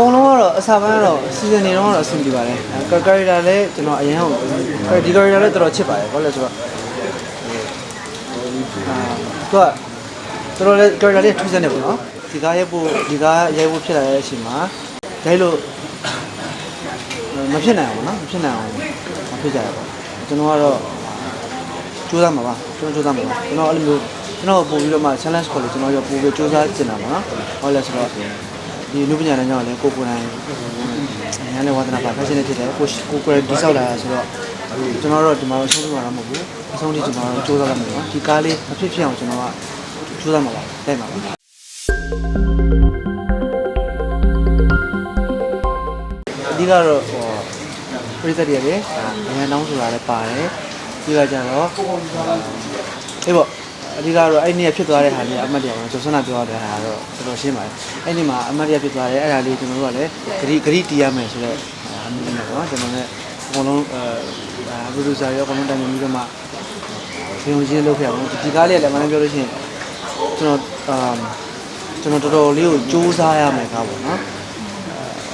ကုန်လုံးကတော့အစာပိုင်းကတော့စီဇန်နေတော့ကတော့အဆင်ပြေပါတယ်ကာကာရီတာလည်းကျွန်တော်အရင်ကဒီကာရီတာလည်းတော်တော်ချစ်ပါတယ်ဘာလို့လဲဆိုတော့အာသူကတော်တော်လည်းကာရီတာလည်းထူးဆန်းနေပေါ့နော်ဒီကားရဲ့ပို့ဒီကားရိုက်ဖို့ဖြစ်လာတဲ့အချိန်မှာဒါလို့မဖြစ်နိုင်အောင်ပေါ့နော်မဖြစ်နိုင်အောင်မဖြစ်ကြရပါဘူးကျွန်တော်ကတော့ကြိုးစားမှာပါကျွန်တော်ကြိုးစားမှာပါကျွန်တော်အဲ့လိုမျိုးကျွန်တော်ပို့ပြီးတော့မှ challenge ခေါ်လို့ကျွန်တော်ရောပို့ပြီးကြိုးစားကျင်တာပါနော်ဟုတ်လဲဆိုတော့ ဒီလူပညာနဲ့ကြောင့်လည်းကိုကိုယ်တိုင်အများနဲ့ဝါသနာပါ fashion နဲ့ဖြစ်တယ်ကိုကိုကိုယ်တိုင်တိဆောက်လာတာဆိုတော့ကျွန်တော်တို့ဒီမှာတော့ဆုံးဖြတ်မှာတော့မဟုတ်ဘူးအဆုံးထိကျွန်တော်တို့စူးစမ်းရမယ်နော်ဒီကားလေးမဖြစ်ဖြစ်အောင်ကျွန်တော်ကစူးစမ်းမှာပါတိုက်မှာပါအဓိကတော့ဟိုပရိသတ်တွေလည်းအများနောင်းဆိုတာလည်းပါတယ်ပြီးတော့ကျတော့အေးပေါ့ အဓိကတော့အဲ့ဒီနေ့ဖြစ်သွားတဲ့ဟာလေးအမှတ်တရပါတော့ဆွမ်းနာပြောရတဲ့ဟာကတော့တော်တော်ရှင်းပါတယ်အဲ့ဒီမှာအမှတ်တရဖြစ်သွားတယ်အဲ့ဒါလေးကျွန်တော်တို့ကလည်းဂရိဂရိတီးရမယ်ဆိုတော့အမှုနဲ့ပေါ့နော်ကျွန်တော်လည်းအကုန်လုံးအဲပရိုဒူဆာရောအကုန်လုံးတိုင်ပင်ပြီးတော့မှပြင်ဝင်ချင်းလုပ်ခဲ့အောင်ဒီကားလေးကလည်းမနက်ပြောလို့ရှိရင်ကျွန်တော်အာကျွန်တော်တော်တော်လေးကိုစူးစမ်းရမယ်ကားပေါ့နော်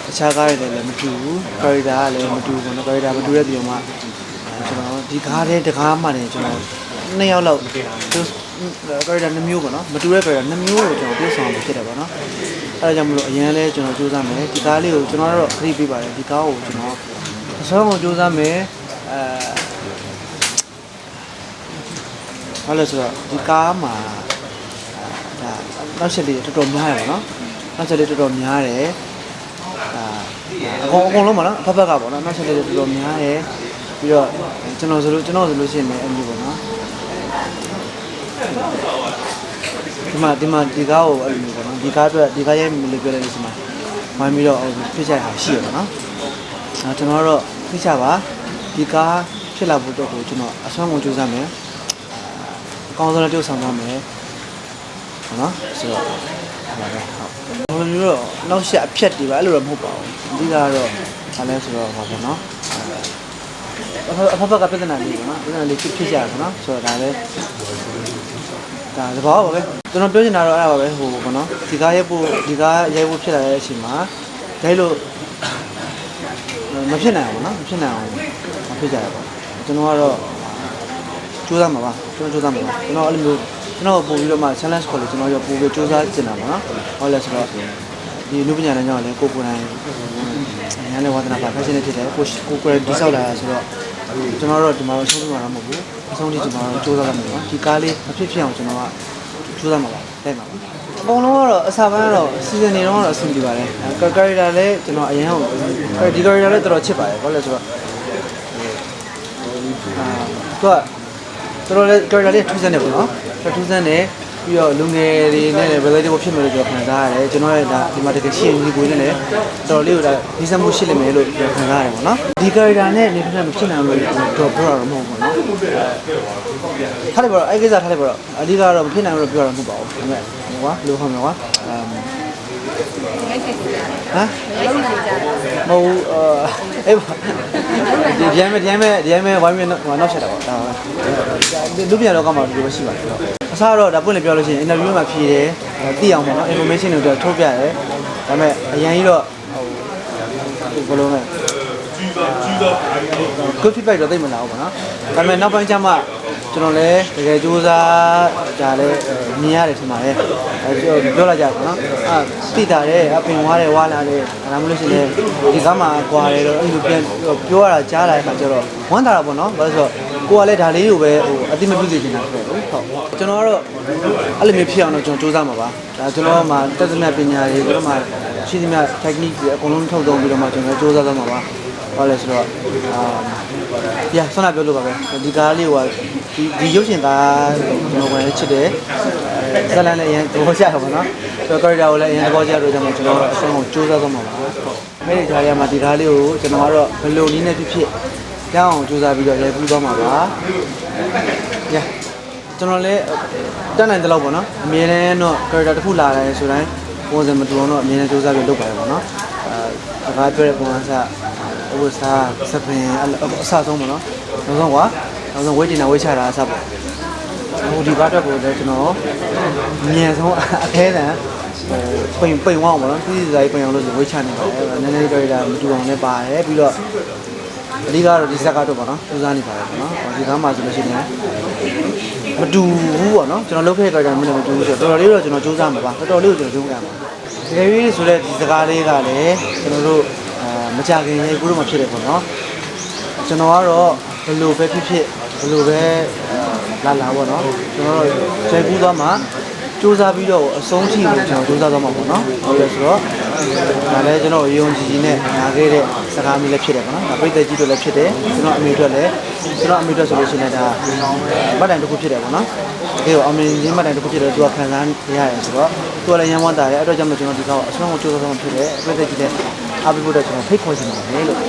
အခြားကားတွေလည်းမတူဘူးကာရီတာကလည်းမတူဘူးပေါ့နော်ကာရီတာမတူတဲ့ပြည်မှာကျွန်တော်ဒီကားတဲ့တကားမှလည်းကျွန်တော်နှစ်ယောက်လောက် သူကာရီတာနှစ်မျိုးပေါ့နော်မတူတဲ့ကာရီတာနှစ်မျိုးကိုကျွန်တော်ပြေဆောင်လို့ဖြစ်တယ်ပေါ့နော်အဲဒါကြောင့်မလို့အရင်လဲကျွန်တော်စူးစမ်းမယ်ဒီကားလေးကိုကျွန်တော်တော့ခရီးပေးပါတယ်ဒီကားကိုကျွန်တော်အဆုံးကိုစူးစမ်းမယ်အဲဘာလို့ဆိုတော့ဒီကားမှာဒါနောက်ချက်လေးတော်တော်များတယ်ပေါ့နော်နောက်ချက်လေးတော်တော်များတယ်ဒါအကုန်အကုန်လုံးပေါ့နော်ဖက်ဖက်ကပေါ့နော်နောက်ချက်လေးတော်တော်များတယ်ပြီးတော့ကျွန်တော်ဆိုလို့ကျွန်တော်ဆိုလို့ရှိရင်လည်းအမျိုးပေါ့နော် ဒီမှာဒီမှာဒီကားကိုအဲ့လိုမျိုးပေါ့နော်ဒီကားအတွက်ဒီကားရဲ့လို့ပြောလိုက်လို့ရှိမှာဝိုင်းပြီးတော့ဖြစ်ချင်တာရှိရပေါ့နော်အဲကျွန်တော်တော့ဖြစ်ချပါဒီကားဖြစ်လာဖို့အတွက်ကိုကျွန်တော်အဆွမ်းကုန်ကြိုးစားမယ်အကောင်းဆုံးလည်းပြုတ်ဆောင်သွားမယ်ဟုတ်နော်ဆိုတော့ဟုတ်ပါပဲဟုတ်ဘယ်လိုမျိုးတော့နောက်ဆက်အဖြတ်တွေပါအဲ့လိုတော့မဟုတ်ပါဘူးအဓိကကတော့ဘာလဲဆိုတော့ဟောပေါ့နော်အဖအဖကပြဿနာလေးပေါ့နော်ပြဿနာလေးဖြစ်ဖြစ်ကြရပေါ့နော်ဆိုတော့ဒါလည်း ဒါသဘောပါပဲကျွန်တော်ပြောချင်တာတော့အဲ့ဒါပါပဲဟိုပေါ့နော်ဒီကားရဲ့ပို့ဒီကားရိုက်ဖို့ဖြစ်လာတဲ့အချိန်မှာဒါလို့မဖြစ်နိုင်အောင်ပေါ့နော်မဖြစ်နိုင်အောင်မဖြစ်ကြရပါကျွန်တော်ကတော့ကြိုးစားမှာပါကျွန်တော်ကြိုးစားမှာပါကျွန်တော်အဲ့လိုမျိုးကျွန်တော်ပို့ပြီးတော့မှ challenge ခေါ်လို့ကျွန်တော်ရောပို့ပြီးကြိုးစားကျင်တာပေါ့နော်ဟုတ်လဲဆိုတော့ဒီလူပညာနဲ့ကြောင့်လည်းကိုကိုယ်တိုင်အများနဲ့ဝါသနာပါ fashion နဲ့ဖြစ်တယ်ကိုကိုကိုယ်တိုင်တိဆောက်လာတာဆိုတော့ ကျွန်တော်တို့ဒီမှာတော့ဆုံးဖြတ်မှာတော့မဟုတ်ဘူးအဆုံးထိကျွန်တော်တို့ကြိုးစားရမှာပါဒီကားလေးမဖြစ်ဖြစ်အောင်ကျွန်တော်ကကြိုးစားမှာပါတိုက်မှာပါအကုန်လုံးကတော့အစာပိုင်းကတော့စီဇန်နေတော့ကတော့အဆင်ပြေပါတယ်ကာကာရီတာလည်းကျွန်တော်အရင်ကဒီကာရီတာလည်းတော်တော်ချစ်ပါတယ်ဘာလို့လဲဆိုတော့အာသူကတော်တော်လေးကာရီတာလေးထူးဆန်းနေပေါ့နော်ထူးဆန်းနေ ပြီးတော့လူငယ်တွေနဲ့လည်း relatable ဖြစ်မယ်လို့ကျွန်တော်ခံစားရတယ်ကျွန်တော်ရဲ့ဒါဒီမှာတကယ်ရှင်းကြီးကိုနဲ့လည်းတော်တော်လေးကိုဒါဒီစမှုရှိလိမ့်မယ်လို့ကျွန်တော်ခံစားရတယ်ပေါ့နော်ဒီကာရီတာနဲ့နေဖြစ်မဖြစ်နိုင်ဘူးလို့တော့ပြောရတော့မဟုတ်ဘူးနော်ထားလိုက်ပါတော့အဲ့ကိစ္စထားလိုက်ပါတော့အဓိကတော့မဖြစ်နိုင်ဘူးလို့ပြောရမှာမဟုတ်ပါဘူးဒါပေမဲ့ဟိုကွာလိုခေါ်မယ်ကွာအမ်ဟမ်မဟုတ်အာအေးဒီဒီမ်းမဲ့ဒီမ်းမဲ့ဒီမ်းမဲ့ဝိုင်းမဲ့ဟိုနောက်ဆက်တာပေါ့ဒါလူပြန်တော့ကောင်းမှာဒီလိုရှိပါတယ် အစားတော့ဒါပွင့်လေပြောလို့ရှိရင် interview မှာဖြေတယ်သိအောင်ပေါ့နော် information တွေတော့ထုတ်ပြတယ်ဒါပေမဲ့အရင်ကြီးတော့ဟိုဘယ်လိုလဲ good feedback တော့သိမလာဘူးပေါ့နော်ဒါပေမဲ့နောက်ပိုင်းကျမှကျွန်တော်လည်းတကယ်ကြိုးစားကြလဲမြင်ရတယ်ထင်ပါတယ်အဲပြောလာကြပါတော့အာသိတာတဲ့အပင်ဝါတယ်ဝါလာတယ်ဒါမှမဟုတ်ရှင်လေဒီကမှကွာတယ်တော့အဲ့လိုပြန်ပြောရတာကြားလာတဲ့အခါကျတော့ဝမ်းသာတာပေါ့နော်ဘာလို့ဆိုတော့ ကိုကလည်းဒါလေးကိုပဲဟိုအတိမပြုစေချင်တာပဲဟုတ်ကျွန်တော်ကတော့အဲ့လိုမျိုးဖြစ်အောင်တော့ကျွန်တော်စူးစမ်းမှာပါဒါကျွန်တော်မှတက်သမျှပညာတွေကျွန်တော်မှရှိသမျှ technique တွေအကုန်လုံးထုတ်သုံးပြီးတော့မှကျွန်တော်စူးစမ်းသွားမှာပါဘာလဲဆိုတော့အာပြဆွမ်းနာပြောလို့ပါပဲဒီကားလေးကဒီဒီရုပ်ရှင်ကားကျွန်တော်ဝင်ချစ်တယ်ဇလန်လည်းအရင်သဘောကျတာပေါ့နော်ဆိုတော့ character ကိုလည်းအရင်သဘောကျတော့ကျွန်တော်ကျွန်တော်အဆုံးကိုစူးစမ်းသွားမှာပါအဲ့ဒီကြားရမှာဒီကားလေးကိုကျွန်တော်ကတော့ဘယ်လိုနည်းနဲ့ဖြစ်ဖြစ် ရအောင်စူးစမ်းပြီးတော့ရိုက်ပြီးသွားမှာပါညကျွန်တော်လည်းတက်နိုင်တဲ့လောက်ပေါ့နော်အမြဲတမ်းတော့ character တစ်ခုလာတယ်ဆိုတိုင်းပုံစံမတူအောင်တော့အမြဲတမ်းစူးစမ်းပြီးလုပ်ပါတယ်ပေါ့နော်အဲဒါကပြောတဲ့ပုံစံဥပစာစပင်အစဆုံးပေါ့နော်နောက်ဆုံးကွာနောက်ဆုံးဝေးတင်တာဝေးချတာအစပေါ့ဟိုဒီဘတ်တော့ကိုလည်းကျွန်တော်အမြန်ဆုံးအခဲတန်ပိန်ပိန်ဝအောင်ပေါ့နော်ပြည်စရာကြီးပိန်အောင်လို့ဆိုဝိတ်ချနေပါတယ်နည်းနည်းတော့ဒါမတူအောင်လည်းပါတယ်ပြီးတော့ အဓိကတော့ဒီဇက်ကတော့ပေါ့နော်စူးစမ်းနေပါတယ်ပေါ့နော်ဒီကားမှာဆိုလို့ရှိရင်မတူဘူးပေါ့နော်ကျွန်တော်လုပ်ခဲ့တဲ့ကြောင့်မလို့မတူဘူးဆိုတော့တော်တော်လေးတော့ကျွန်တော်စူးစမ်းမှာပါတော်တော်လေးကိုကျွန်တော်စူးစမ်းမှာတကယ်ပြီးဆိုတော့ဒီစကားလေးကလည်းကျွန်တော်တို့အဲမကြခင်လေးကိုတို့မှဖြစ်တယ်ပေါ့နော်ကျွန်တော်ကတော့ဘယ်လိုပဲဖြစ်ဖြစ်ဘယ်လိုပဲလာလာပေါ့နော်ကျွန်တော်တို့ကျဲကူးသွားမှာ စူးစမ်းပြီးတော့အဆုံးထိကိုကျွန်တော်စူးစမ်းသွားမှာပေါ့နော်ဟုတ်လဲဆိုတော့ဒါလည်းကျွန်တော်ယုံကြည်နဲ့နားခဲ့တဲ့စကားမျိုးလည်းဖြစ်တယ်ပေါ့နော်ဒါပိတ်သက်ကြီးတို့လည်းဖြစ်တယ်ကျွန်တော်အမေတို့လည်းကျွန်တော်အမေတို့ဆိုလို့ရှိရင်ဒါဗတ်တိုင်တစ်ခုဖြစ်တယ်ပေါ့နော်ဒီတော့အမေကြီးဗတ်တိုင်တစ်ခုဖြစ်တယ်သူကခံစားရရတယ်ဆိုတော့သူကလည်းရမ်းဝမ်းတာတယ်အဲ့တော့ကြောင့်မို့ကျွန်တော်ဒီကောက်အဆုံးကိုကြိုးစားဆောင်ဖြစ်တယ်ပိတ်သက်ကြီးလည်းအားပေးဖို့တော့ကျွန်တော်ဖိတ်ခေါ်ချင်ပါတယ်လို့